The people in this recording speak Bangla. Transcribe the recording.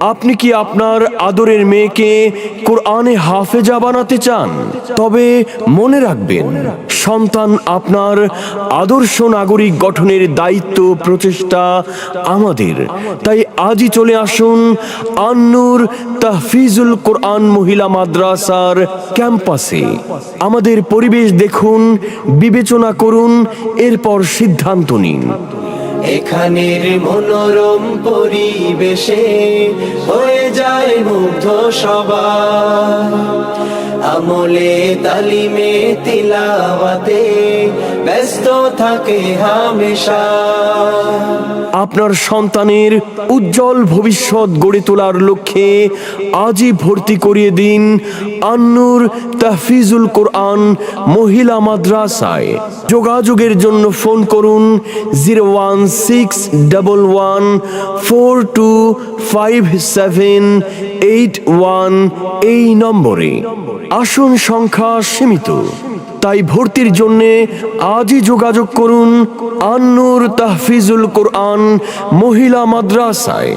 আপনি কি আপনার আদরের মেয়েকে কোরআনে হাফেজা বানাতে চান? তবে মনে রাখবেন, সন্তান আপনার আদর্শ নাগরিক গঠনের দায়িত্ব প্রচেষ্টা আমাদের। তাই আজই চলে আসুন আন্নুর তাহফিজুল কোরআন মহিলা মাদ্রাসার ক্যাম্পাসে। আমাদের পরিবেশ দেখুন, বিবেচনা করুন, এরপর সিদ্ধান্ত নিন। এখানের মনোরম পরিবেশে হয়ে যায় মুগ্ধ সবার। আমলে তালিমে তিলাওয়াতে ব্যস্ত থাকে হামেশা। আপনার সন্তানের উজ্জ্বল ভবিষ্যৎ গড়ে তোলার লক্ষ্যে আজই ভর্তি করিয়ে দিন আন্নুর তাহফিজুল কোরআন মহিলা মাদ্রাসায়। যোগাযোগের জন্য ফোন করুন zero one six double one four two five seven eight one এই নম্বরে। আসন সংখ্যা সীমিত। তাই ভর্তির জন্য আজই যোগাযোগ করুন আন্নুর তাহফিজুল কোরআন মহিলা মাদ্রাসায়।